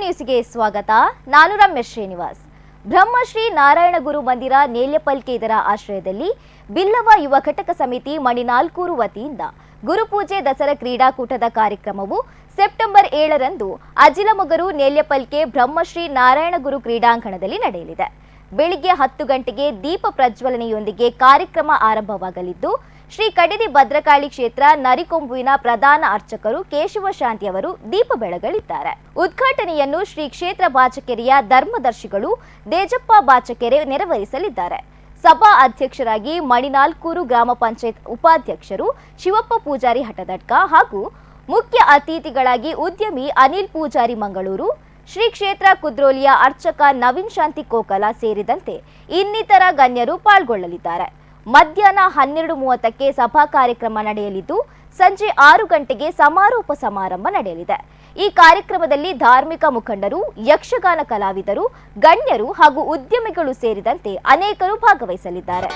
ನ್ಯೂಸ್ಗೆ ಸ್ವಾಗತ. ನಾನು ರಮೇಶ್ ಶ್ರೀನಿವಾಸ್. ಬ್ರಹ್ಮಶ್ರೀ ನಾರಾಯಣ ಗುರು ಮಂದಿರ ನೇಲ್ಯಪಲ್ಕೆ ಇದರ ಆಶ್ರಯದಲ್ಲಿ ಬಿಲ್ಲವ ಯುವ ಘಟಕ ಸಮಿತಿ ಮಣಿನಾಲ್ಕೂರು ವತಿಯಿಂದ ಗುರುಪೂಜೆ ದಸರಾ ಕ್ರೀಡಾಕೂಟದ ಕಾರ್ಯಕ್ರಮವು ಸೆಪ್ಟೆಂಬರ್ ಏಳರಂದು ಅಜಿಲಮೊಗರು ನೇಲ್ಯಪಲ್ಕೆ ಬ್ರಹ್ಮಶ್ರೀ ನಾರಾಯಣ ಗುರು ಕ್ರೀಡಾಂಗಣದಲ್ಲಿ ನಡೆಯಲಿದೆ. ಬೆಳಿಗ್ಗೆ ಹತ್ತು ಗಂಟೆಗೆ ದೀಪ ಪ್ರಜ್ವಲನೆಯೊಂದಿಗೆ ಕಾರ್ಯಕ್ರಮ ಆರಂಭವಾಗಲಿದ್ದು, ಶ್ರೀ ಕಡಿದಿ ಭದ್ರಕಾಳಿ ಕ್ಷೇತ್ರ ನರಿಕೊಂಬುವಿನ ಪ್ರಧಾನ ಅರ್ಚಕರು ಕೇಶವ ಶಾಂತಿ ಅವರು ದೀಪ ಬೆಳಗಲಿದ್ದಾರೆ. ಉದ್ಘಾಟನೆಯನ್ನು ಶ್ರೀ ಕ್ಷೇತ್ರ ಬಾಚಕೆರೆಯ ಧರ್ಮದರ್ಶಿಗಳು ದೇಜಪ್ಪ ಬಾಚಕೆರೆ ನೆರವೇರಿಸಲಿದ್ದಾರೆ. ಸಭಾ ಅಧ್ಯಕ್ಷರಾಗಿ ಮಣಿನಾಲ್ಕೂರು ಗ್ರಾಮ ಪಂಚಾಯತ್ ಉಪಾಧ್ಯಕ್ಷರು ಶಿವಪ್ಪ ಪೂಜಾರಿ ಹಠದಡ್ಕ ಹಾಗೂ ಮುಖ್ಯ ಅತಿಥಿಗಳಾಗಿ ಉದ್ಯಮಿ ಅನಿಲ್ ಪೂಜಾರಿ ಮಂಗಳೂರು ಶ್ರೀ ಕ್ಷೇತ್ರ ಕುದ್ರೋಲಿಯ ಅರ್ಚಕ ನವೀನ್ ಶಾಂತಿ ಕೋಕಲ ಸೇರಿದಂತೆ ಇನ್ನಿತರ ಗಣ್ಯರು ಪಾಲ್ಗೊಳ್ಳಲಿದ್ದಾರೆ. ಮಧ್ಯಾಹ್ನ ಹನ್ನೆರಡು ಮೂವತ್ತಕ್ಕೆ ಸಭಾ ಕಾರ್ಯಕ್ರಮ ನಡೆಯಲಿದ್ದು, ಸಂಜೆ ಆರು ಗಂಟೆಗೆ ಸಮಾರೋಪ ಸಮಾರಂಭ ನಡೆಯಲಿದೆ. ಈ ಕಾರ್ಯಕ್ರಮದಲ್ಲಿ ಧಾರ್ಮಿಕ ಮುಖಂಡರು, ಯಕ್ಷಗಾನ ಕಲಾವಿದರು, ಗಣ್ಯರು ಹಾಗೂ ಉದ್ಯಮಿಗಳು ಸೇರಿದಂತೆ ಅನೇಕರು ಭಾಗವಹಿಸಲಿದ್ದಾರೆ.